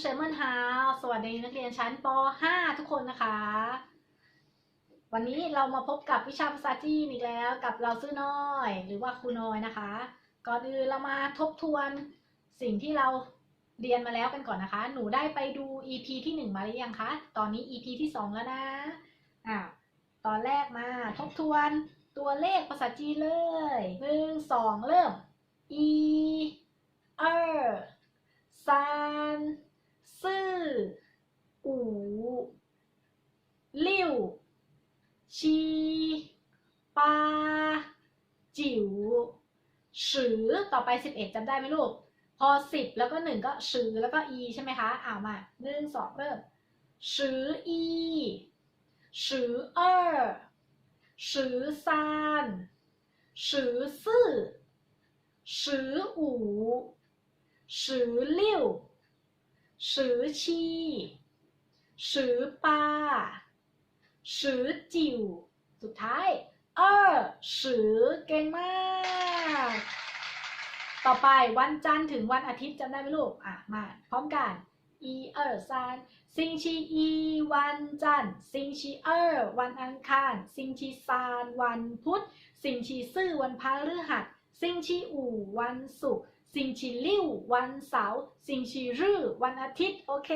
เชมเมนฮาวสวัสดีนักเรียนชั้นป .5 ทุกคนนะคะ วันนี้เรามาพบกับวิชาภาษาจีนอีกแล้วกับเราซื่อน้อย หรือว่าครูน้อยนะคะ ก่อนอื่นเรามาทบทวนสิ่งที่เราเรียนมาแล้วกันก่อนนะคะ หนูได้ไปดู EP ที่ 1 มาหรือยังคะ ตอนนี้ EP ที่ 2 แล้วนะอ่าตอนแรกมาทบทวนตัวเลขภาษาจีนเลยหนึ่งสองเริ่ม e 二三 ซื่อ อูลิ่ว ชีปาจิ๋วสือต่อไปสิบเอ็ดจำได้ไหมลูก พอสิบแล้วก็หนึ่งก็สือแล้วก็อีใช่ไหมคะเอามาหนึ่งสองเริ่มสืออีสือเออสือซานสือซื่อสืออูสือลิ่ว สือชีสือปาสือจิว สุดท้าย เออสือเก่งมาก ต่อไปวันจันทร์ถึงวันอาทิตย์จำได้ไหมลูก อะ มา พร้อมกันอีเออซานสิงชีอีวันจันทร์สิงชีเออวันอังคารสิงชีซานวันพุธสิงชีซื่อวันพฤหัสสิงชีอู่วันศุกร์ สิงชิลิววันเสาร์สิงชิรือวันอาทิตย์ โอเค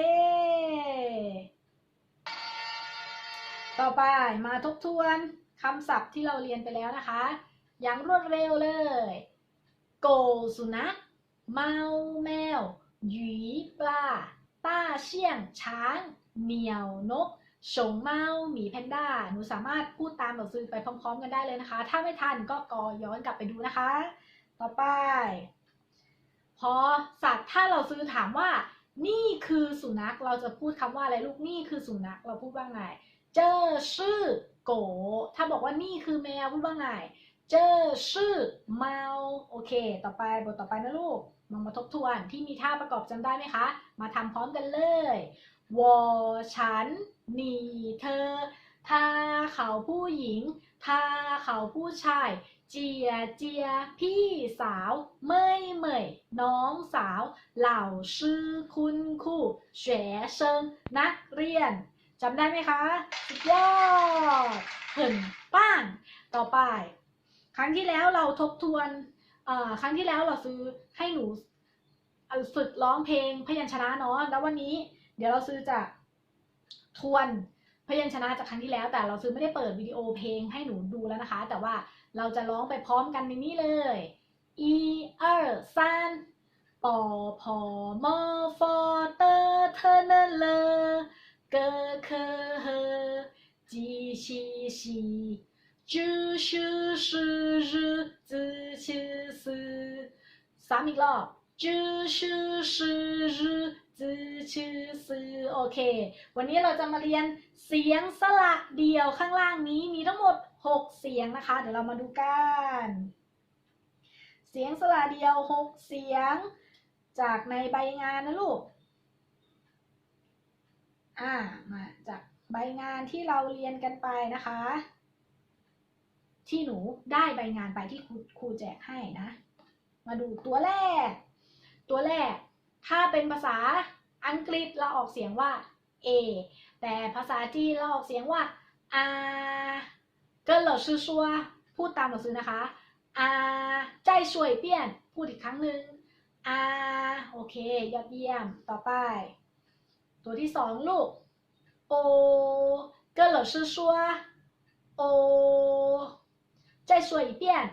ต่อไปมาทบทวนคำศัพท์ที่เราเรียนไปแล้วนะคะ อย่างรวดเร็วเลย โกสุนัขเมาแมวหยีปลาต้าเชี่ยง ช้าง เหนียวนกชงเมาหมีแพนด้า หนูสามารถพูดตามแบบซื้อไปพร้อม ๆ กันได้เลยนะคะ ถ้าไม่ทันก็กอย้อนกลับไปดูนะคะ ต่อไป พอสัตว์ถ้าเราซื้อถามว่า นี่คือสุนัขเราจะพูดคำว่าอะไรลูกนี่คือสุนัขเราพูดว่าไง เจอชื่อโก ถ้าบอกว่านี่คือแมวพูดว่าไง เจอชื่อเมาโอเค ต่อไปบทต่อไปนะลูกลองมาทบทวนที่มีท่าประกอบจำได้ไหมคะ มาทำพร้อมกันเลยวอฉันหนีเธอถ้าเขาผู้หญิงถ้าเขาผู้ชาย เจียเจียพี่สาวเมยเมยน้องสาว เหล่าชื่อคุณครูเฉวเซิงนักเรียนจำได้ไหมคะ สุดยอดเหินป้างต่อไป ครั้งที่แล้วเราทบทวนอ่อครั้งที่แล้วเราซื้อให้หนูฝึกร้องเพลงพยัญชนะเนาะแล้ววันนี้ เดี๋ยวเราซื้อจะทวน พยัญชนะจากครั้งที่แล้ว แต่เราซื้อไม่ได้เปิดวิดีโอเพลงให้หนูดูแล้วนะคะ แต่ว่าเราจะร้องไปพร้อมกันในนี้เลยอีเออซันปอพอมอฟอเตอเทเนเลเกเคเฮจีชีชีจืชื่อชื่อจือจือชื่อสือซ้ำอีกรอบจือชื่อชื่อจือ จือชื่อสือโอเค วันนี้เราจะมาเรียนเสียงสระเดียวข้างล่างนี้มีทั้งหมด 6 เสียงนะคะ เดี๋ยวเรามาดูกัน เสียงสระเดียว 6 เสียง จากในใบงานนะลูกอ่ามาจากใบงานที่เราเรียนกันไปนะคะ ที่หนูได้ใบงานไปที่ครูครูแจกให้นะ มาดูตัวแรก ตัวแรก ถ้าเป็นภาษาอังกฤษเราออกเสียงว่า a แต่ภาษาจีนเราออกเสียงว่า r ก็เหล่ชื่อชัวพูดตามหนังสือนะคะ r ใจช่วยเปี้ยน พูดอีกครั้งหนึ่ง r โอเค ยอดเยี่ยม ต่อไป ตัวที่สองลูก o ก็เหล่ชื่อชัว o ใจช่วยเปี้ยน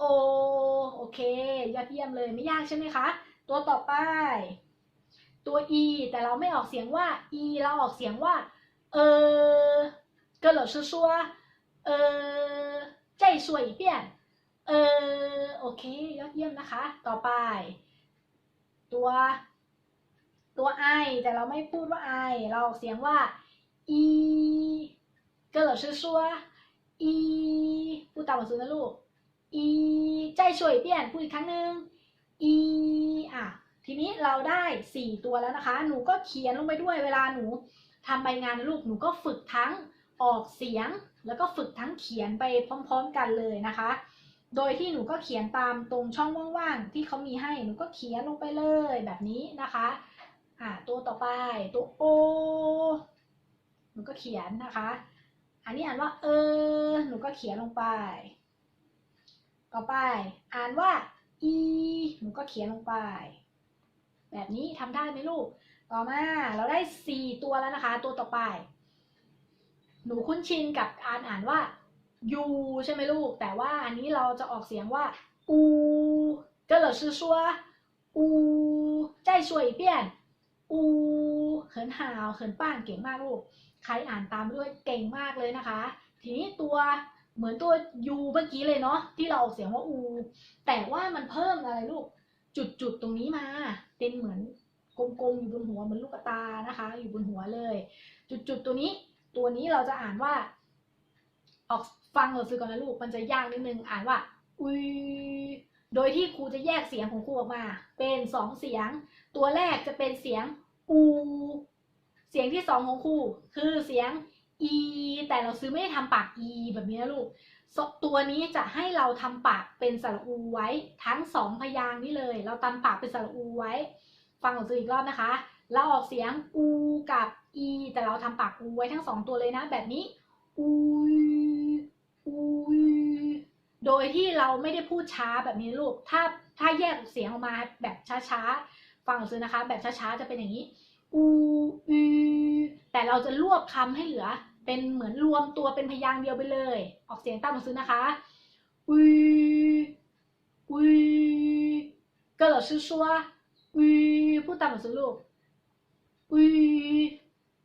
o โอเค ยอดเยี่ยมเลย ไม่ยากใช่ไหมคะ ตัวต่อไป ตัว e แต่เราไม่ออกเสียงว่า e เราออกเสียงว่า เออก็เรอชื่อชัวเออใจสวยเปลี่ยนเออโอเค ยอดเยี่ยมนะคะ ต่อไป ตัว ตัว i แต่เราไม่พูดว่า i เราออกเสียงว่า e ก็เรอชื่อชัวอีพูดตามหนังสือนะลูกอีใจช่วยเปลี่ยนพูดอีกครั้งหนึ่ง อีอะทีนี้เราได้สี่ตัวแล้วนะคะ หนูก็เขียนลงไปด้วยเวลาหนูทำใบงานลูกหนูก็ฝึกทั้งออกเสียง แล้วก็ฝึกทั้งเขียนไปพร้อม ๆ กันเลยนะคะ โดยที่หนูก็เขียนตามตรงช่องว่างๆที่เขามีให้หนูก็เขียนลงไปเลยแบบนี้นะคะอ่าตัวต่อไปตัวโอหนูก็เขียนนะคะ อันนี้อ่านว่าเออหนูก็เขียนลงไป ต่อไปอ่านว่า อีหนูก็เขียนลงไป แบบนี้ทำได้ไหมลูก ต่อมาเราได้สี่ตัวแล้วนะคะ ตัวต่อไป หนูคุ้นชินกับการอ่านว่ายูใช่ไหมลูก แต่ว่าอันนี้เราจะออกเสียงว่าอูก็เลือชื่อชัวอูใจช่วยเปี้ยนอูเขินหาวเขินป้านเก่งมากลูก ใครอ่านตามด้วยเก่งมากเลยนะคะ ทีนี้ตัว เหมือนตัวยูเมื่อกี้เลยเนาะที่เราออกเสียงว่าอูแต่ว่ามันเพิ่มอะไรลูกจุดๆตรงนี้มา เป็นเหมือนกลมๆอยู่บนหัวเหมือนลูกกตานะคะ อยู่บนหัวเลย จุดๆตัวนี้ ตัวนี้เราจะอ่านว่า ออกฟังหนังสือก่อนนะลูกมันจะยากนิดนึงอ่านว่าอุยโดยที่ครูจะแยกเสียงของครูออกมา เป็นสองเสียง ตัวแรกจะเป็นเสียงอู เสียงที่สองของครูคือเสียง อีแต่เราซื้อไม่ได้ทำปากอีแบบนี้นะลูกตัวนี้จะให้เราทำปากเป็นสระอูไว้ ทั้งสองพยางนี้เลย เราทำปากเป็นสระอูไว้ ฟังหนังสืออีกรอบนะคะ เราออกเสียงอูกับอีแต่เราทำปากอูไว้ทั้งสองตัวเลยนะ แบบนี้อูอูโดยที่เราไม่ได้พูดช้าแบบนี้ลูก ถ้าถ้าแยกเสียงออกมาแบบช้าๆ ฟังหนังสือนะคะ แบบช้าๆจะเป็นอย่างนี้ อูอูแต่เราจะรวบคำให้เหลือ เป็นเหมือนรวมตัวเป็นพยางค์เดียวไปเลย ออกเสียงตามหนังสือนะคะอูอูก็เรอชื่อชัวอูพูดตามหนังสือลูกอู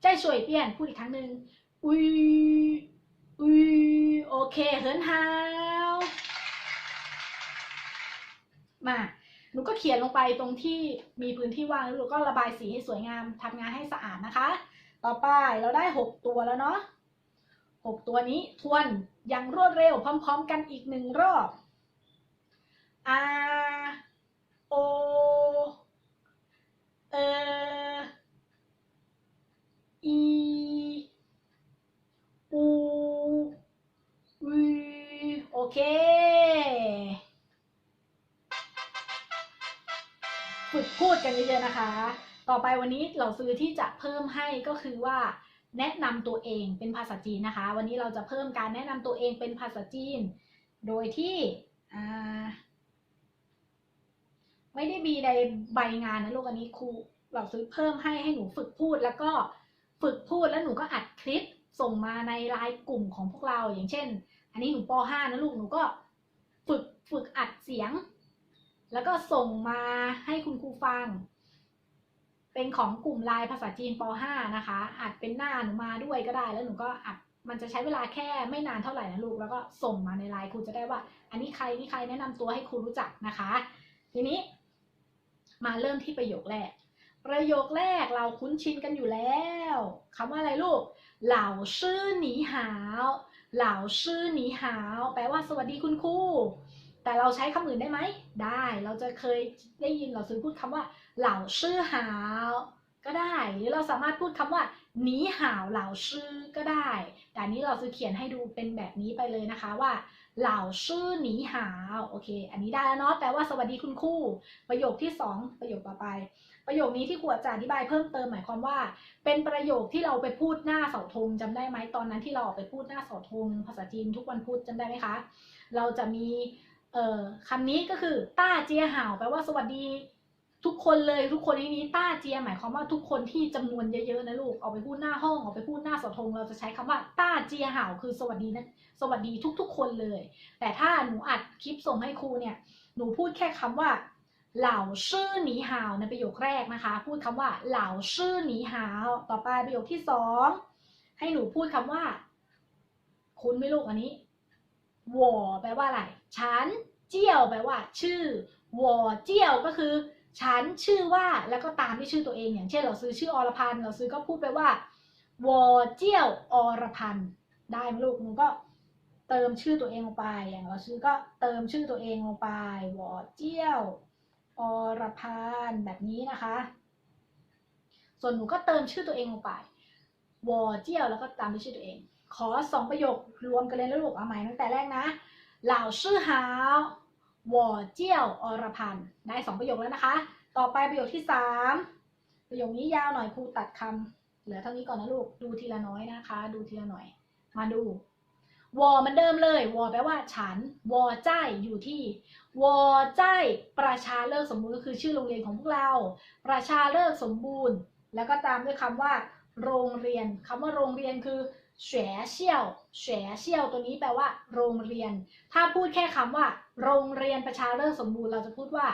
ใจสวยเปลี่ยนพูดอีกครั้งหนึ่งอูอูโอเคเฮิร์นฮาวมา หนูก็เขียนลงไปตรงที่มีพื้นที่ว่างแล้วหนูก็ระบายสีให้สวยงามทำงานให้สะอาดนะคะ ต่อไปเราได้ 6 ตัวแล้วเนาะ6ตัวนี้ทวนอย่างรวดเร็วพร้อม ๆ กันอีกหนึ่งรอบ R O เอ E U V โอเค ฝึกพูดกันเยอะๆนะคะ ต่อไปวันนี้เราซื้อที่จะเพิ่มให้ก็คือว่า แนะนำตัวเองเป็นภาษาจีนนะคะ วันนี้เราจะเพิ่มการแนะนำตัวเองเป็นภาษาจีน โดยที่ไม่ได้มีในใบงานนะลูกอันนี้ครูเราซื้อเพิ่มให้ให้หนูฝึกพูดแล้วก็ฝึกพูดแล้วหนูก็อัดคลิปส่งมาในไลน์กลุ่มของพวกเราอย่างเช่น อันนี้หนูป .5 นะลูกหนูก็ฝึกฝึกอัดเสียง แล้วก็ส่งมาให้คุณครูฟัง เป็นของกลุ่มไลน์ภาษาจีนป .5 นะคะ อัดเป็นหน้าหนูมาด้วยก็ได้ แล้วหนูก็อัดมันจะใช้เวลาแค่ไม่นานเท่าไหร่นะลูก แล้วก็ส่งมาในไลน์ครูจะได้ว่า อันนี้ใครนี่ใครแนะนำตัวให้ครูรู้จักนะคะ ทีนี้ มาเริ่มที่ประโยคแรก ประโยคแรกเราคุ้นชินกันอยู่แล้วคำว่าอะไรลูกเหล่าชื่อหนีหาวเหล่าชื่อหนีหาว แปลว่าสวัสดีคุณครู แต่เราใช้คำอื่นได้ไหม ได้ เราจะเคยได้ยินเราซื้อพูดคำว่า เหล่าชื่อหาว ก็ได้ หรือเราสามารถพูดคำว่าหนีหาวเหล่าชื่อก็ได้ แต่นี้เราซื้อเขียนให้ดูเป็นแบบนี้ไปเลยนะคะว่า เหล่าชื่อหนีหาว โอเค อันนี้ได้แล้วเนาะ แปลว่าสวัสดีคุณครู ประโยคที่สองประโยคต่อไป ประโยคนี้ที่ครูจะอธิบายเพิ่มเติมหมายความว่า เป็นประโยคที่เราไปพูดหน้าเสาธงจำได้ไหมตอนนั้นที่เราออกไปพูดหน้าเสาธงภาษาจีนทุกวันพุธจำได้ไหมคะ เราจะมี เอ่อคำนี้ก็คือต้าเจียห่าวแปลว่าสวัสดีทุกคนเลยทุกคนในนี้ต้าเจียหมายความว่าทุกคนที่จำนวนเยอะๆนะลูกออกไปพูดหน้าห้องออกไปพูดหน้าสาธงเราจะใช้คำว่าต้าเจียห่าวคือสวัสดีนะสวัสดีทุก ๆ คนเลย แต่ถ้าหนูอัดคลิปส่งให้ครูเนี่ยหนูพูดแค่คำว่าเหล่าชื่อหนีหาวในประโยคแรกนะคะ พูดคำว่าเหล่าชื่อหนีหาวต่อไปประโยคที่สองให้หนูพูดคำว่า คุณไม่ลูกอันนี้ วอแปลว่าอะไร ฉัน เจียวแปลว่า ชื่อวอเจียวก็คือ ฉันชื่อว่าแล้วก็ตามด้วยชื่อตัวเอง อย่างเช่น เราซื้อชื่ออรพันธ์เราซื้อก็พูดไปว่าวอเจียวอรพันธ์ได้ไหมลูกหนูก็เติมชื่อตัวเองลงไป อย่างเราซื้อก็เติมชื่อตัวเองลงไปวอเจียวอรพันธ์แบบนี้นะคะ ส่วนหนูก็เติมชื่อตัวเองลงไปวอเจียวแล้วก็ตามด้วยชื่อตัวเอง ขอสองประโยครวมกันเลยแล้วลูกเอาใหม่ตั้งแต่แรกนะเหล่าชื่อหาววอเจียวอรพันธ์ได้สองประโยคแล้วนะคะ ต่อไปประโยคที่สามประโยคนี้ยาวหน่อยครูตัดคำเหลือเท่านี้ก่อนนะลูกดูทีละน้อยนะคะ ดูทีละหน่อย มาดูวอมันเดิมเลยวอแปลว่าฉันวอใจาอยู่ที่วอใจาประชาเลิกสมบูรณ์ก็คือชื่อโรงเรียนของพวกเรา ประชาเลิกสมบูรณ์ แล้วก็ตามด้วยคำว่า โรงเรียนคำว่าโรงเรียนคือ เสียเชี่ยวเสีเชี่ยวตัวนี้แปลว่า โรงเรียน ถ้าพูดแค่คำว่า โรงเรียนประชาเลิศสมบูรณ์เราจะพูดว่า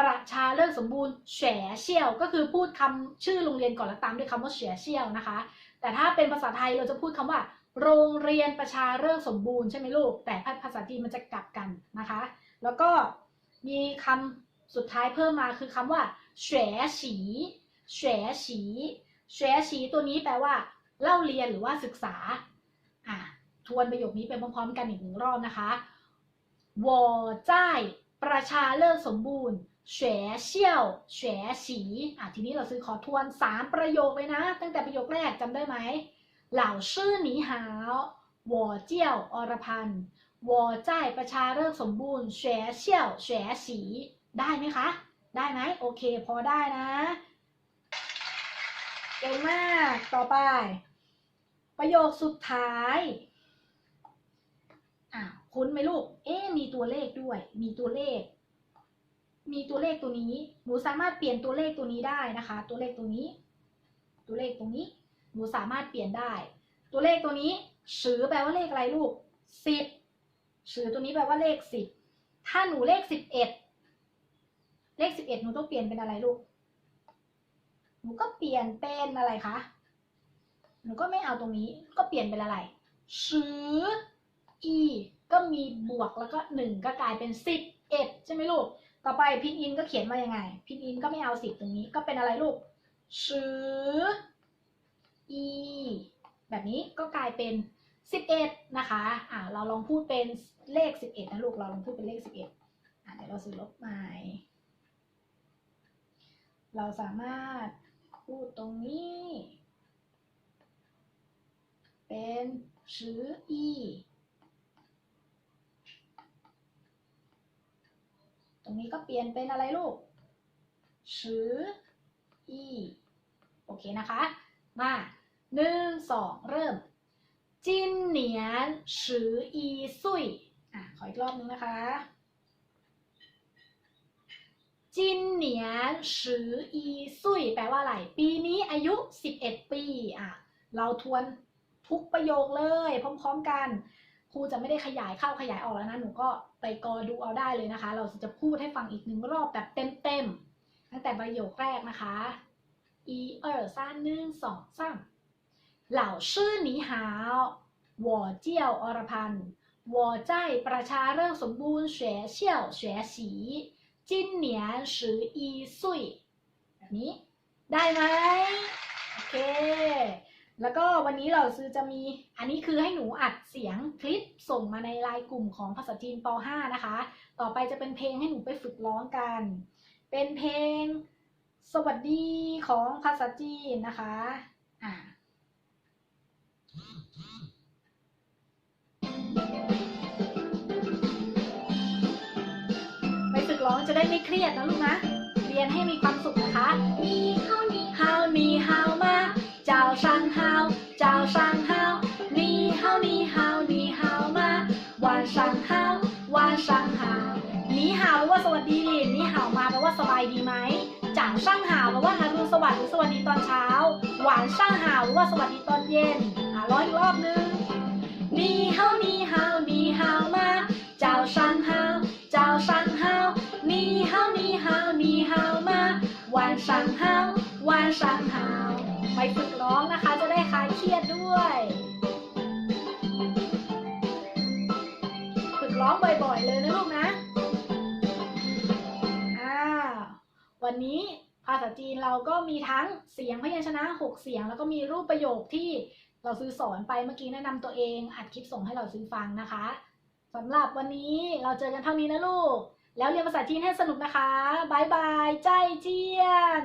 ประชาเลิศสมบูรณ์เสีเชี่ยว ก็คือพูดคำชื่อโรงเรียนก่อนแล้วตามด้วยคำว่าเสีเชี่ยวนะคะ แต่ถ้าเป็นภาษาไทยเราจะพูดคำว่า โรงเรียนประชาเลิศสมบูรณ์ใช่ไหมลูก แต่ภาษาจีนมันจะกลับกันนะคะ แล้วก็มีคำสุดท้ายเพิ่มมาคือคำว่าเสียฉีสียฉสีตัวนี้แปลว่า เล่าเรียนหรือว่าศึกษาอะทวนประโยคนี้ไปพร้อมๆกันอีกหนึ่งรอบนะคะ我在ประชาเลิกสมบูรณ์เฉเชี่ยวเฉฉีอะทีนี้เราซื้อขอทวนสามประโยคเลยนะ ตั้งแต่ประโยคแรกจำได้ไหมเหล่าชื่อหนีหาววอเจียวอรพันธ์วอใจประชาเลิกสมบูรณ์เฉเชี่ยวเฉฉีได้ไหมคะ ได้ไหมโอเค พอได้นะ ก่งมากต่อไป ประโยคสุดท้ายอะคุ้นไหมลูก เอ๊มีตัวเลขด้วย มีตัวเลข มีตัวเลขตัวนี้ หนูสามารถเปลี่ยนตัวเลขตัวนี้ได้นะคะ ตัวเลขตัวนี้ ตัวเลขตรงนี้ หนูสามารถเปลี่ยนได้ ตัวเลขตัวนี้สือแปลว่าเลขอะไรลูกสิบสือตัวนี้แปลว่าเลขสิบถ้าหนูเลขสิบเอ็ดเลขสิบเอ็ดหนูต้องเปลี่ยนเป็นอะไรลูก หนูก็เปลี่ยนเป็นอะไรคะ หนูก็ไม่เอาตรงนี้ ก็เปลี่ยนเป็นอะไรสืออีก็มีบวกแล้วก็หนึ่งก็กลายเป็นสิบเอ็ดใช่ไหมลูก ต่อไปพินอินก็เขียนว่ายังไง พินอินก็ไม่เอาสิบตรงนี้ ก็เป็นอะไรลูกสืออีแบบนี้ก็กลายเป็นสิบเอ็ดนะคะ อ่าเราลองพูดเป็นเลขสิบเอ็ดนะลูก เราลองพูดเป็นเลขสิบเอ็ดอ่าเดี๋ยวเราซื้อลบใหม่ เราสามารถ พูดตรงนี้ เป็นชื่ออีตรงนี้ก็เปลี่ยนเป็นอะไรลูกชื่ออีโอเคนะคะ มาหนึ่งสองเริ่มจินเหนียนสืออีซุยอะขออีกรอบนึงนะคะ จินเหนียนฉืออีซุยแปลว่าอะไร ปีนี้อายุ 11 ปีอะเราทวนทุกประโยคเลย พร้อมๆกันครูจะไม่ได้ขยายเข้าขยายออกแล้วนะ หนูก็ไปกอดูเอาได้เลยนะคะ เราจะพูดให้ฟังอีกหนึ่งรอบแบบเต็มๆ ตั้งแต่ประโยคแรกนะคะอีเออซ่านหนึ่งสองสามเหล่าชื่อหนีหาววอเจียวอรพันธ์วอใจประชาเรื่องสมบูรณ์เสวยเชี่ยวเสสี จินเหนียสืออีซุยแบบนี้ได้ไหมโอเค แล้วก็วันนี้เราซื้อจะมีอันนี้คือให้หนูอัดเสียงคลิปส่งมาในไลน์กลุ่มของภาษาจีนป .5 นะคะ ต่อไปจะเป็นเพลงให้หนูไปฝึกร้องกัน เป็นเพลงสวัสดีของภาษาจีนนะคะอ่า ได้ไม่เครียดนะลูกนะ เรียนให้มีความสุขนะคะ มีข้าวมีข้าวมีข้าวมา เจ้าสังข้าเจ้าสังข้ามีข้ามีข้ามีข้ามาวันสังข้าววัสังข้านีฮาวแปลว่าสวัสดีนีฮามาแปลว่าสบายดีไหมจ่างช่างหาวแปลว่าฮารุนสวัสดีสวัสดีตอนเช้า หวานช่างหาวแปลว่าสวัสดีตอนเย็นอะร้อยรอบนึง สั่งเฮาวานสั่งเฮาไปฝึกร้องนะคะจะได้คลายเครียดด้วย ฝึกร้องบ่อยๆเลยนะลูกนะอ่าวันนี้ภาษาจีนเราก็มีทั้งเสียงพยัญชนะ 6 เสียง แล้วก็มีรูปประโยคที่เราซื้อสอนไปเมื่อกี้แนะนำตัวเองอัดคลิปส่งให้เราซื้อฟังนะคะสำหรับวันนี้เราเจอกันเท่านี้นะลูก แล้วเรียนภาษาจีนให้สนุกนะคะบายบายใจเจียน